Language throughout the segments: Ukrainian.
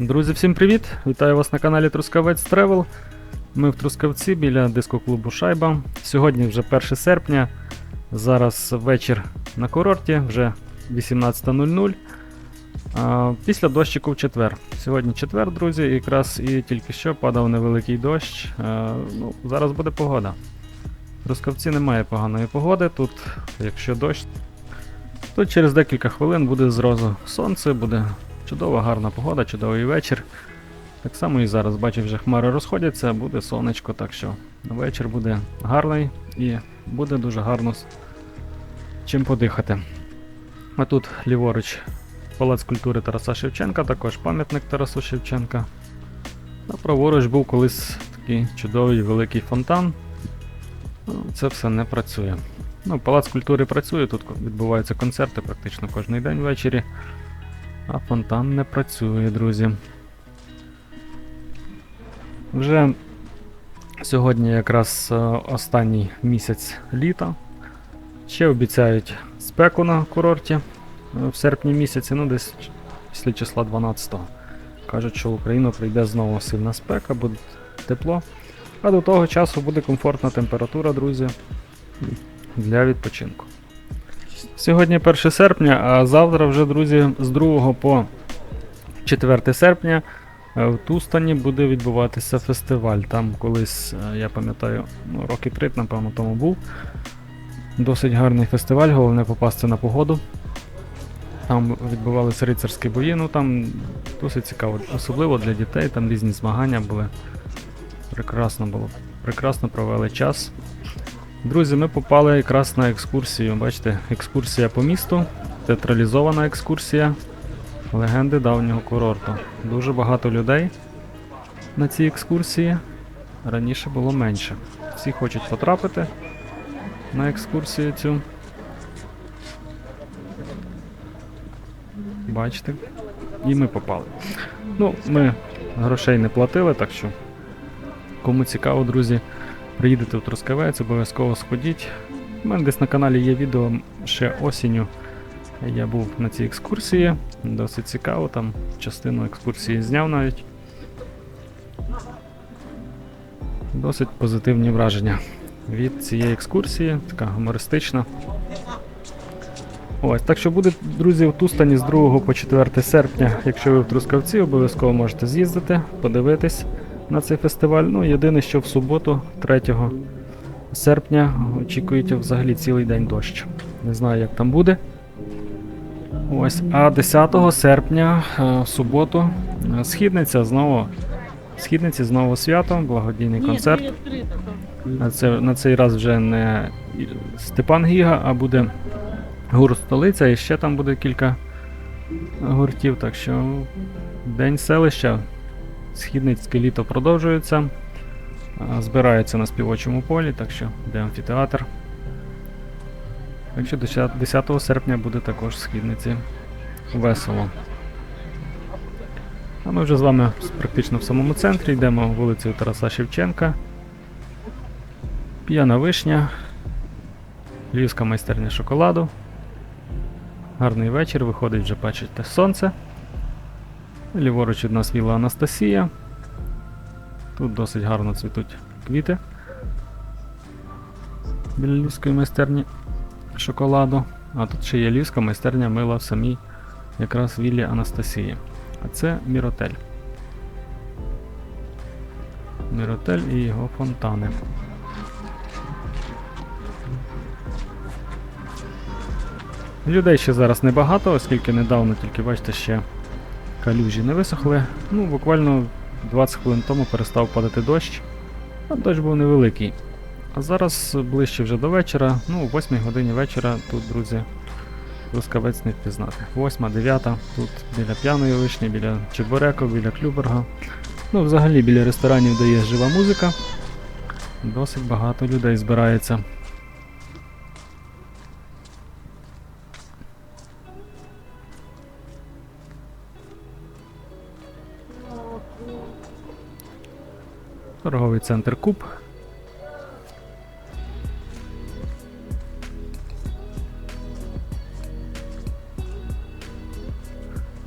Друзі, всім привіт! Вітаю вас на каналі Трускавець Тревел. Ми в Трускавці біля дискоклубу Шайба. Сьогодні вже 1 серпня. Зараз вечір на курорті, вже 18.00. Після дощику четвер. Сьогодні четвер, друзі, якраз і тільки що падав невеликий дощ. Ну, зараз буде погода. В Трускавці немає поганої погоди. Тут, якщо дощ, то через декілька хвилин буде зразу сонце, буде Чудова, гарна погода, чудовий вечір. Так само і зараз, бачу, вже хмари розходяться, буде сонечко, так що вечір буде гарний і буде дуже гарно з чим подихати. А тут ліворуч Палац культури Тараса Шевченка, також пам'ятник Тарасу Шевченка. А праворуч був колись такий чудовий великий фонтан. Ну, Це все не працює. Ну, Палац культури працює, тут відбуваються концерти практично кожен день ввечері. А фонтан не працює, друзі. Вже сьогодні якраз е, останній місяць літа. Ще обіцяють спеку на курорті е, в серпні місяці, ну десь після числа 12-го. Кажуть, що в Україну прийде знову сильна спека, буде тепло. А до того часу буде комфортна температура, друзі, для відпочинку. Сьогодні 1 серпня, а завтра вже, друзі, з 2 по 4 серпня е, в Тустані буде відбуватися фестиваль. Там колись, е, я пам'ятаю, ну, роки три, напевно, тому був. Досить гарний фестиваль, головне попасти на погоду. Там відбувалися рицарські бої, ну там досить цікаво, особливо для дітей, там різні змагання були. Прекрасно було. Прекрасно провели час. Друзі, ми попали якраз на екскурсію. Бачите, екскурсія по місту, театралізована екскурсія легенди давнього курорту. Дуже багато людей на цій екскурсії. Раніше було менше. Всі хочуть потрапити на екскурсію цю. Бачите? І ми попали. Ну, ми грошей не платили, так що кому цікаво, друзі, приїдете в Трускавець, обов'язково сходіть. У мене десь на каналі є відео ще осінню. Я був на цій екскурсії. Досить цікаво, там частину екскурсії зняв навіть. Досить позитивні враження від цієї екскурсії, така гумористична. Ось, так що буде, друзі, в Тустані з 2 по 4 серпня, якщо ви в Трускавці, обов'язково можете з'їздити, подивитись на цей фестиваль. Ну, єдине, що в суботу, 3 серпня, очікуєте взагалі цілий день дощ. Не знаю, як там буде. Ось, а 10 серпня, е, в суботу, е, східниця знову. Східниці знову свято, благодійний концерт. На, це, на цей раз вже не Степан Гіга, а буде гурт столиця, і ще там буде кілька гуртів. Так що День селища, східницьке літо продовжується. а, Збираються на співочому полі, так що де амфітеатр. Так що 10 10 серпня буде також в східниці весело. А ми вже з вами практично в самому центрі йдемо вулицею Тараса Шевченка. П'яна вишня, Львівська майстерня шоколаду. Гарний вечір, виходить вже бачите сонце. Ліворуч від нас віла Анастасія. Тут досить гарно цвітуть квіти. Біля Львівської майстерні шоколаду. А тут ще є Львівська майстерня мила в самій якраз віллі Анастасії. А це Міротель. Міротель і його фонтани. Людей ще зараз небагато, оскільки недавно тільки бачите ще калюжі не висохли. Ну, буквально 20 хвилин тому перестав падати дощ. А дощ був невеликий. А зараз ближче вже до вечора, ну, о 8 годині вечора тут, друзі, Трускавець не впізнати. 8, 9, тут біля п'яної вишні, біля Чебуреко, біля Клюберга. Ну, взагалі біля ресторанів, де є жива музика. Досить багато людей збирається. Торговий центр Куб.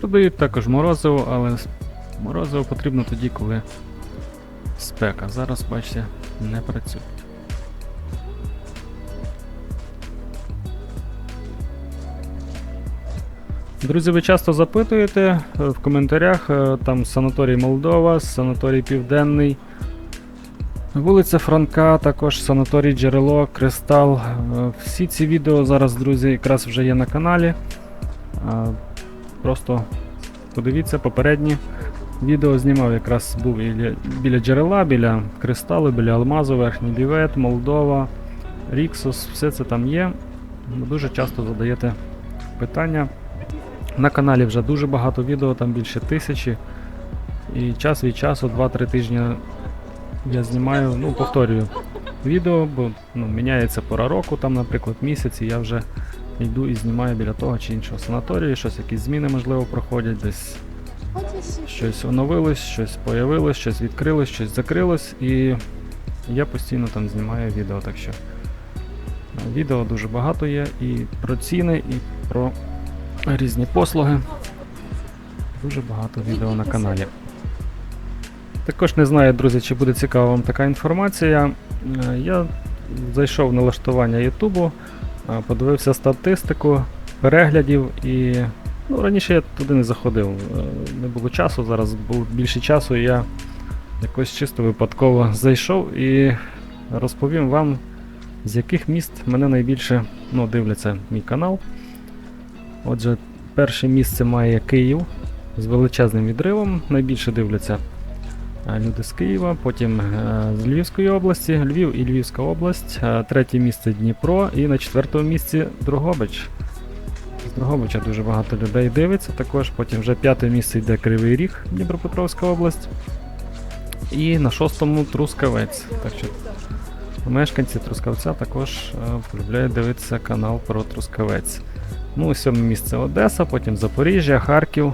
Продають також морозиво, але Морозиво потрібно тоді, коли спека. Зараз, бачите, не працюють. Друзі, ви часто запитуєте е, в коментарях е, там санаторій Молдова, санаторій Південний, вулиця Франка, також санаторій Джерело, Кристал. Е, Всі ці відео зараз, друзі, якраз вже є на каналі. Е, Просто подивіться попередні відео знімав, якраз був біля, джерела, біля кристалу, біля алмазу, верхній бівет, Молдова, Ріксус, все це там є. Дуже часто задаєте питання. На каналі вже дуже багато відео, там більше тисячі. І час від часу, 2-3 тижні я знімаю, ну, повторюю відео, бо ну, міняється пора року, там, наприклад, місяць, і я вже йду і знімаю біля того чи іншого санаторію, щось якісь зміни, можливо, проходять, десь щось оновилось, щось появилось, щось відкрилось, щось закрилось, і я постійно там знімаю відео. Так що е, відео дуже багато є і про ціни, і про різні послуги. Дуже багато відео на каналі. Також не знаю, друзі, чи буде цікава вам така інформація. Е, Я зайшов в налаштування Ютубу, е, подивився статистику переглядів і ну, раніше я туди не заходив. е, Не було часу, зараз було більше часу, і я якось чисто випадково зайшов і розповім вам, з яких міст мене найбільше ну, дивляться мій канал. Отже, перше місце має Київ з величезним відривом. Найбільше дивляться люди з Києва, потім е, з Львівської області, Львів і Львівська область, е, третє місце Дніпро і на четвертому місці Дрогобич. З Дрогобича дуже багато людей дивиться. Також потім вже п'яте місце йде Кривий Ріг, Дніпропетровська область. І на шостому Трускавець. Так що мешканці Трускавця також е, полюбляють дивитися канал про Трускавець. Ну, сьоме місце Одеса, потім Запоріжжя, Харків,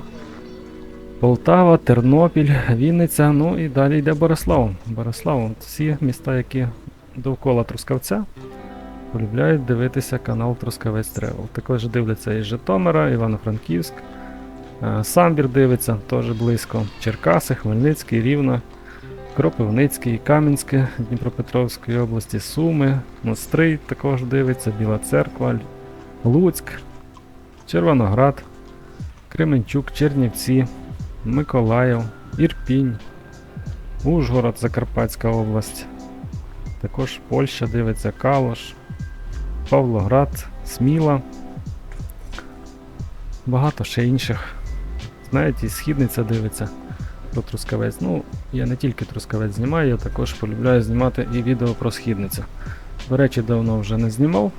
Полтава, Тернопіль, Вінниця, ну і далі йде Борислав. Борислав, всі міста, які довкола Трускавця, полюбляють дивитися канал Трускавець Тревел. Також дивляться і Житомира, Івано-Франківськ, е, Самбір дивиться, теж близько. Черкаси, Хмельницький, Рівно, Кропивницький, Кам'янське Дніпропетровської області, Суми, Мострий також дивиться, Біла Церква, Луцьк, Червоноград, Кременчук, Чернівці, Миколаїв, Ірпінь, Ужгород, Закарпатська область. Також Польща дивиться, Калош, Павлоград, Сміла. Багато ще інших. Знаєте, і східниця дивиться про Трускавець. Ну, я не тільки Трускавець знімаю, я також полюбляю знімати і відео про східницю. До речі, давно вже не знімав.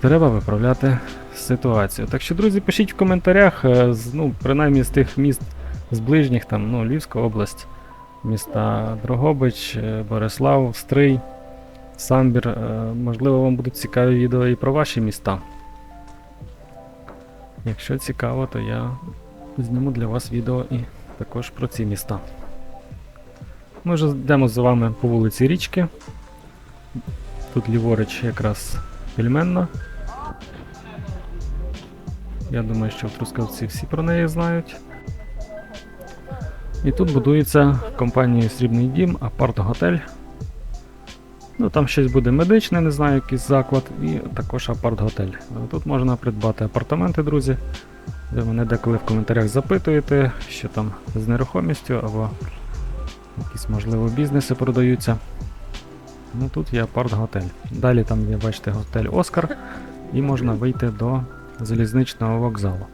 Треба виправляти ситуацію. Так що, друзі, пишіть в коментарях, е, ну, принаймні з тих міст з ближніх, там, ну, Львівська область, міста Дрогобич, е, Борислав, Стрий, Самбір. Е, Можливо, вам будуть цікаві відео і про ваші міста. Якщо цікаво, то я зніму для вас відео і також про ці міста. Ми вже йдемо з вами по вулиці Річки. Тут ліворуч якраз пельменна. Я думаю, що в Трускавці всі про неї знають. І тут будується компанією Срібний Дім, апарт-готель. Ну, там щось буде медичне, не знаю, якийсь заклад, і також апарт-готель. Тут можна придбати апартаменти, друзі. Ви мене деколи в коментарях запитуєте, що там з нерухомістю або якісь, можливо, бізнеси продаються. Ну тут є апарт-готель. Далі там є, бачите, готель Оскар, і можна вийти до залізничного вокзалу.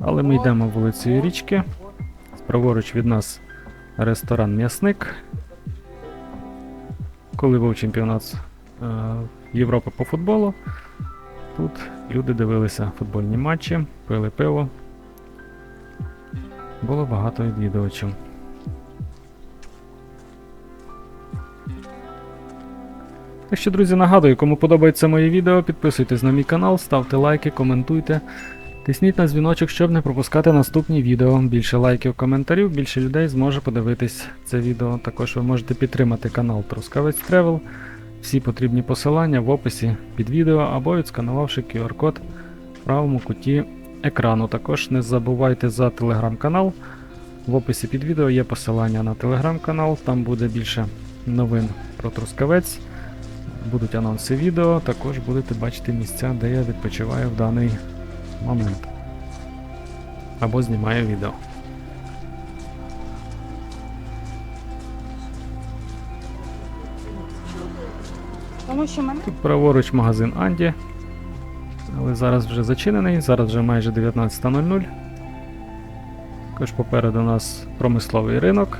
Але ми йдемо вулицею Річки. Праворуч від нас ресторан М'ясник. Коли був чемпіонат е, Європи по футболу, тут люди дивилися футбольні матчі, пили пиво. Було багато відвідувачів. Так що, друзі, нагадую, кому подобається моє відео, підписуйтесь на мій канал, ставте лайки, коментуйте. Тисніть на дзвіночок, щоб не пропускати наступні відео. Більше лайків, коментарів, більше людей зможе подивитись це відео. Також ви можете підтримати канал Трускавець Тревел. Всі потрібні посилання в описі під відео або відсканувавши QR-код в правому куті екрану. Також не забувайте за телеграм-канал. В описі під відео є посилання на телеграм-канал, там буде більше новин про Трускавець. Будуть анонси відео, також будете бачити місця, де я відпочиваю в даний момент. Або знімаю відео. Тут праворуч магазин Анді. Але зараз вже зачинений, зараз вже майже 19.00. Також попереду у нас промисловий ринок,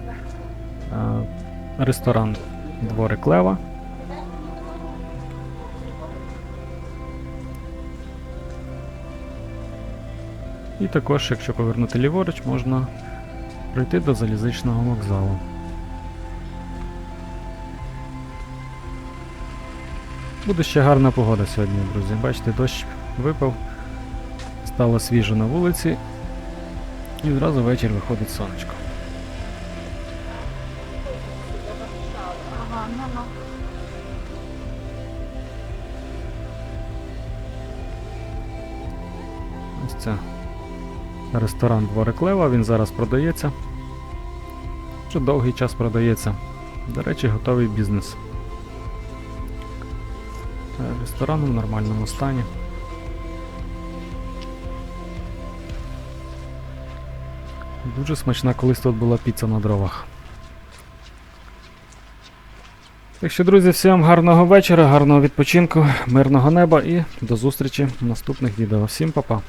ресторан Дворик Лева. І також, якщо повернути ліворуч, можна пройти до залізничного вокзалу. Буде ще гарна погода сьогодні, друзі. Бачите, дощ випав, стало свіжо на вулиці, і одразу вечір виходить сонечко. ну ну. Ось це ресторан Дворик Лева, він зараз продається. Вже довгий час продається. До речі, готовий бізнес. Ресторан в нормальному стані. Дуже смачна, колись тут була піца на дровах. Так що, друзі, всім гарного вечора, гарного відпочинку, мирного неба і до зустрічі в наступних відео. Всім па-па!